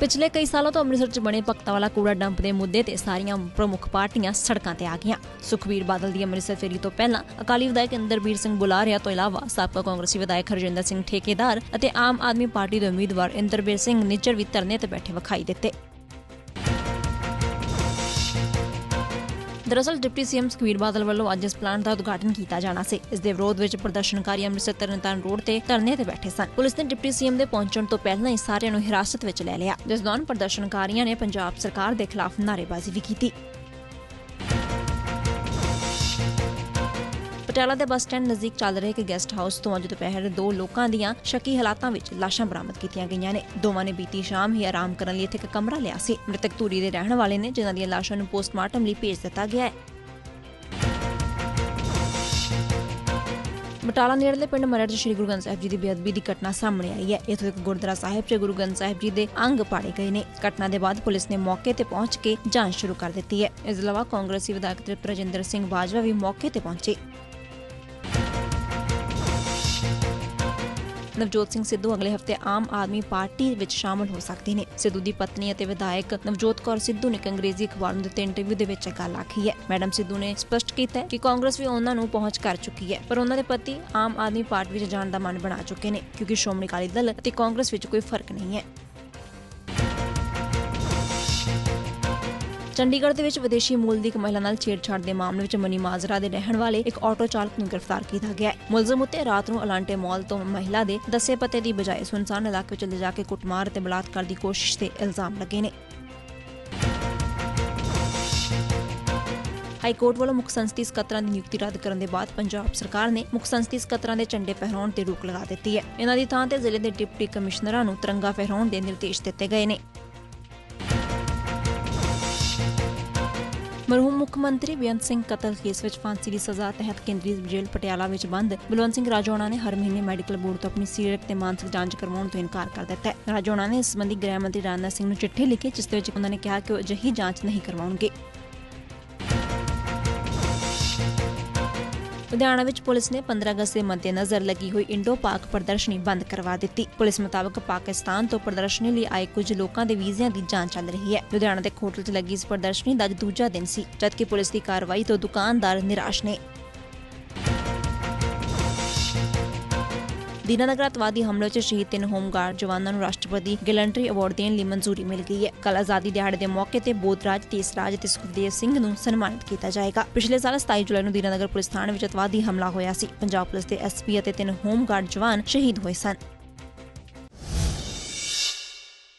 ਪਿਛਲੇ ਕਈ ਸਾਲਾਂ ਤੋਂ ਅੰਮ੍ਰਿਤਸਰ 'ਚ ਬਣੇ ਭਗਤਾਂ ਵਾਲਾ ਕੂੜਾ ਡੰਪ ਦੇ ਮੁੱਦੇ ਤੇ ਸਾਰੀਆਂ ਪ੍ਰਮੁੱਖ ਪਾਰਟੀਆਂ ਸੜਕਾਂ ਤੇ ਆ ਗਈਆਂ। ਸੁਖਬੀਰ ਬਾਦਲ ਦੀ ਅੰਮ੍ਰਿਤਸਰ ਫੇਰੀ ਤੋਂ ਪਹਿਲਾਂ ਅਕਾਲੀ ਵਿਧਾਇਕ ਇੰਦਰਬੀਰ ਸਿੰਘ ਬੁਲਾਰਿਆ ਤੋਂ ਇਲਾਵਾ ਸਾਬਕਾ ਕਾਂਗਰਸੀ ਵਿਧਾਇਕ ਹਰਜਿੰਦਰ ਸਿੰਘ ਠੇਕੇਦਾਰ ਅਤੇ ਆਮ ਆਦਮੀ ਪਾਰਟੀ ਦੇ ਉਮੀਦਵਾਰ ਇੰਦਰਬੀਰ ਸਿੰਘ ਨਿੱਜਰ ਵੀ ਧਰਨੇ ਤੇ ਬੈਠੇ ਵਿਖਾਈ ਦਿੱਤੇ। ਦਰਅਸਲ ਡਿਪਟੀ ਸੀਐਮ ਸੁਖਬੀਰ ਬਾਦਲ ਵੱਲੋਂ ਅੱਜ ਇਸ ਪਲਾਂਟ ਦਾ ਉਦਘਾਟਨ ਕੀਤਾ ਜਾਣਾ ਸੀ। ਇਸ ਦੇ ਵਿਰੋਧ ਵਿੱਚ ਪ੍ਰਦਰਸ਼ਨਕਾਰੀ ਅੰਮ੍ਰਿਤਸਰ ਤਰਨਤਾਰਨ ਰੋਡ ਤੇ ਧਰਨੇ ਤੇ ਬੈਠੇ ਸਨ। ਪੁਲਿਸ ਨੇ ਡਿਪਟੀ ਸੀਐਮ ਦੇ ਪਹੁੰਚਣ ਤੋਂ ਪਹਿਲਾਂ ਹੀ ਸਾਰਿਆਂ ਨੂੰ ਹਿਰਾਸਤ ਵਿੱਚ ਲੈ ਲਿਆ, ਜਿਸ ਦੌਰਾਨ ਪ੍ਰਦਰਸ਼ਨਕਾਰੀਆਂ ਨੇ ਪੰਜਾਬ ਸਰਕਾਰ ਦੇ ਖਿਲਾਫ ਨਾਅਰੇਬਾਜ਼ੀ ਵੀ ਕੀਤੀ। ਪਟਿਆਲਾ ਦੇ ਬੱਸ ਸਟੈਂਡ ਨਜ਼ਦੀਕ ਚੱਲ ਰਹੇ ਇੱਕ ਗੈਸਟ ਹਾਊਸ ਤੋਂ ਅੱਜ ਦੁਪਹਿਰ ਦੋ ਲੋਕਾਂ ਦੀਆਂ ਸ਼ੱਕੀ ਹਾਲਾਤਾਂ ਵਿੱਚ ਲਾਸ਼ਾਂ ਬਰਾਮਦ ਕੀਤੀਆਂ ਗਈਆਂ ਨੇ। ਦੋਵਾਂ ਨੇ ਬੀਤੀ ਸ਼ਾਮ ਹੀ ਆਰਾਮ ਕਰਨ ਲਈ ਇੱਥੇ ਇੱਕ ਕਮਰਾ ਲਿਆ ਸੀ। ਮ੍ਰਿਤਕ ਧੂਰੀ ਦੇ ਰਹਿਣ ਵਾਲੇ ਨੇ, ਜਿਨ੍ਹਾਂ ਦੀਆਂ ਲਾਸ਼ਾਂ ਨੂੰ ਪੋਸਟਮਾਰਟਮ ਲਈ ਭੇਜ ਦਿੱਤਾ ਗਿਆ ਹੈ। ਬਟਾਲਾ ਨੇੜਲੇ ਪਿੰਡ ਮਰੜ 'ਚ ਸ੍ਰੀ ਗੁਰੂ ਗ੍ਰੰਥ ਸਾਹਿਬ ਜੀ ਦੀ ਬੇਅਦਬੀ ਦੀ ਘਟਨਾ ਸਾਹਮਣੇ ਆਈ ਹੈ। ਇੱਥੇ ਇੱਕ ਗੁਰਦੁਆਰਾ ਸਾਹਿਬ 'ਚ ਗੁਰੂ ਗ੍ਰੰਥ ਸਾਹਿਬ ਜੀ ਦੇ ਅੰਗ ਪਾੜੇ ਗਏ ਨੇ। ਘਟਨਾ ਦੇ ਬਾਅਦ ਪੁਲਿਸ ਨੇ ਮੌਕੇ ਤੇ ਪਹੁੰਚ ਕੇ ਜਾਂਚ ਸ਼ੁਰੂ ਕਰ ਦਿੱਤੀ ਹੈ। ਇਸ ਤੋਂ ਇਲਾਵਾ ਕਾਂਗਰਸੀ ਵਿਧਾਇਕ ਤ੍ਰਿਪਤ ਰਜਿੰਦਰ ਸਿੰਘ ਬਾਜਵਾ ਵੀ ਮੌਕੇ ਤੇ ਪਹੁੰਚੇ। ਨਵਜੋਤ ਸਿੰਘ ਸਿੱਧੂ ਅਗਲੇ ਹਫ਼ਤੇ ਆਮ ਆਦਮੀ ਪਾਰਟੀ ਵਿੱਚ ਸ਼ਾਮਲ ਹੋ ਸਕਦੇ ਨੇ। ਸਿੱਧੂ ਦੀ ਪਤਨੀ ਅਤੇ ਵਿਧਾਇਕ ਨਵਜੋਤ ਕੌਰ ਸਿੱਧੂ ਨੇ ਅੰਗਰੇਜ਼ੀ ਅਖਬਾਰ ਨੂੰ ਦਿੱਤੇ ਇੰਟਰਵਿਊ ਦੇ ਵਿੱਚ ਇਹ ਗੱਲ ਆਖੀ ਹੈ। ਮੈਡਮ ਸਿੱਧੂ ਨੇ ਸਪਸ਼ਟ ਕੀਤਾ ਕਿ ਕਾਂਗਰਸ ਵੀ ਉਹਨਾਂ ਨੂੰ ਪਹੁੰਚ ਕਰ ਚੁੱਕੀ ਹੈ, ਪਰ ਉਹਨਾਂ ਦੇ ਪਤੀ ਆਮ ਆਦਮੀ ਪਾਰਟੀ ਵਿੱਚ ਜਾਣ ਦਾ ਮਨ ਬਣਾ ਚੁੱਕੇ ਨੇ, ਕਿਉਂਕਿ ਸ਼੍ਰੋਮਣੀ ਅਕਾਲੀ ਦਲ ਅਤੇ ਕਾਂਗਰਸ ਵਿੱਚ ਕੋਈ ਫ਼ਰਕ ਨਹੀਂ ਹੈ। ਚੰਡੀਗੜ੍ਹ ਦੇ ਵਿੱਚ ਵਿਦੇਸ਼ੀ ਮੂਲ ਦੀ ਇੱਕ ਮਹਿਲਾ ਨਾਲ ਛੇੜਛਾੜ ਦੇ ਮਾਮਲੇ ਵਿੱਚ ਮਨੀ ਮਾਜਰਾ ਦੇ ਰਹਿਣ ਵਾਲੇ ਇੱਕ ਆਟੋ ਚਾਲਕ ਨੂੰ ਗ੍ਰਿਫਤਾਰ ਕੀਤਾ ਗਿਆ ਹੈ। ਮੁਲਜ਼ਮ ਉੱਤੇ ਰਾਤ ਨੂੰ ਅਲਾਂਟੇ ਮਾਲ ਤੋਂ ਮਹਿਲਾ ਦੇ ਦੱਸੇ ਪਤੇ ਦੀ ਬਜਾਏ ਸੁਨਸਾਨ ਇਲਾਕੇ ਵਿੱਚ ਲਿਜਾ ਕੇ ਕੁੱਟਮਾਰ ਤੇ ਬਲਾਤਕਾਰ ਦੀ ਕੋਸ਼ਿਸ਼ ਤੇ ਇਲਜ਼ਾਮ ਲੱਗੇ ਨੇ। ਹਾਈ ਕੋਰਟ ਵੱਲੋਂ ਮੁੱਖ ਸੰਸਦੀ ਸਕੱਤਰਾਂ ਦੀ ਨਿਯੁਕਤੀ ਰੱਦ ਕਰਨ ਦੇ ਬਾਅਦ ਪੰਜਾਬ ਸਰਕਾਰ ਨੇ ਮੁੱਖ ਸੰਸਦੀ ਸਕੱਤਰਾਂ ਦੇ ਝੰਡੇ ਫਹਿਰਾਉਣ ਤੇ ਰੋਕ ਲਗਾ ਦਿੱਤੀ ਹੈ। ਇਹਨਾਂ ਦੀ ਥਾਂ ਤੇ ਜ਼ਿਲ੍ਹੇ ਦੇ ਡਿਪਟੀ ਕਮਿਸ਼ਨਰਾਂ ਨੂੰ ਤਿਰੰਗਾ ਫਹਿਰਾਉਣ ਦੇ ਨਿਰਦੇਸ਼ ਦਿੱਤੇ ਗਏ ਨੇ। ਮਰਹੂਮ ਮੁੱਖ ਮੰਤਰੀ ਬੇਅੰਤ ਸਿੰਘ ਕਤਲ ਕੇਸ ਵਿੱਚ ਫਾਂਸੀ ਦੀ ਸਜ਼ਾ ਤਹਿਤ ਕੇਂਦਰੀ ਜੇਲ੍ਹ ਪਟਿਆਲਾ ਵਿੱਚ ਬੰਦ। ਬਲਵੰਤ ਸਿੰਘ ਰਾਜੋਣਾ ਨੇ ਹਰ ਮਹੀਨੇ ਮੈਡੀਕਲ ਬੋਰਡ ਤੋਂ ਆਪਣੀ ਸਰੀਰਕ ਤੇ ਮਾਨਸਿਕ ਜਾਂਚ ਕਰਵਾਉਣ ਤੋਂ ਇਨਕਾਰ ਕਰ ਦਿੱਤਾ ਹੈ। ਰਾਜੋਣਾ ਨੇ ਇਸ ਸੰਬੰਧੀ ਗ੍ਰਹਿ ਮੰਤਰੀ ਰਾਜਨਾਥ ਸਿੰਘ ਨੂੰ ਚਿੱਠੀ ਲਿਖੀ, ਜਿਸ ਦੇ ਵਿੱਚ ਉਹਨਾਂ ਨੇ ਕਿਹਾ ਕਿ ਉਹ ਅਜਿਹੀ ਜਾਂਚ ਨਹੀਂ ਕਰਵਾਉਣਗੇ। ਲੁਧਿਆਣਾ ਵਿੱਚ ਪੁਲਿਸ ਨੇ 15 ਅਗਸਤ ਦੇ ਮੱਦੇਨਜ਼ਰ ਲੱਗੀ ਹੋਈ ਇੰਡੋ ਪਾਕ ਪ੍ਰਦਰਸ਼ਨੀ ਬੰਦ ਕਰਵਾ ਦਿੱਤੀ। ਪੁਲਿਸ ਮੁਤਾਬਕ ਪਾਕਿਸਤਾਨ ਤੋਂ ਪ੍ਰਦਰਸ਼ਨੀ ਲਈ ਆਏ ਕੁਝ ਲੋਕਾਂ ਦੇ ਵੀਜ਼ਿਆਂ ਦੀ ਜਾਂਚ ਚੱਲ ਰਹੀ ਹੈ। ਲੁਧਿਆਣਾ ਦੇ ਹੋਟਲ 'ਚ ਲੱਗੀ ਇਸ ਪ੍ਰਦਰਸ਼ਨੀ ਦਾ ਅੱਜ ਦੂਜਾ ਦਿਨ ਸੀ, ਜਦਕਿ ਪੁਲਿਸ ਦੀ ਕਾਰਵਾਈ ਤੋਂ ਦੁਕਾਨਦਾਰ ਨਿਰਾਸ਼ ਨੇ। ਦੀਨਾਨਗਰ ਅਤਵਾਦੀ ਹਮਲੇ 'ਚ ਸ਼ਹੀਦ ਤਿੰਨ ਹੋਮਗਾਰਡ ਜਵਾਨਾਂ ਨੂੰ ਰਾਸ਼ਟਰਪਤੀ ਗੈਲੰਟਰੀ ਅਵਾਰਡ ਦੇਣ ਲਈ ਮਨਜ਼ੂਰੀ ਮਿਲ ਗਈ ਹੈ। ਕੱਲ ਆਜ਼ਾਦੀ ਦਿਹਾੜੇ ਦੇ ਮੌਕੇ ਤੇ ਬੋਧਰਾਜ, ਤੇਸਰਾਜ ਤੇ ਸੁਖਦੇਵ ਸਿੰਘ ਨੂੰ ਸਨਮਾਨਿਤ ਕੀਤਾ ਜਾਏਗਾ। ਪਿਛਲੇ ਸਾਲ 27 ਜੁਲਾਈ ਨੂੰ ਦੀਨਾਨਗਰ ਪੁਲਿਸ ਥਾਣੇ ਵਿੱਚ ਅਤਵਾਦੀ ਹਮਲਾ ਹੋਇਆ ਸੀ। ਪੰਜਾਬ ਪੁਲਿਸ ਦੇ ਐਸਪੀ ਅਤੇ ਤਿੰਨ ਹੋਮਗਾਰਡ ਜਵਾਨ ਸ਼ਹੀਦ ਹੋਏ ਸਨ।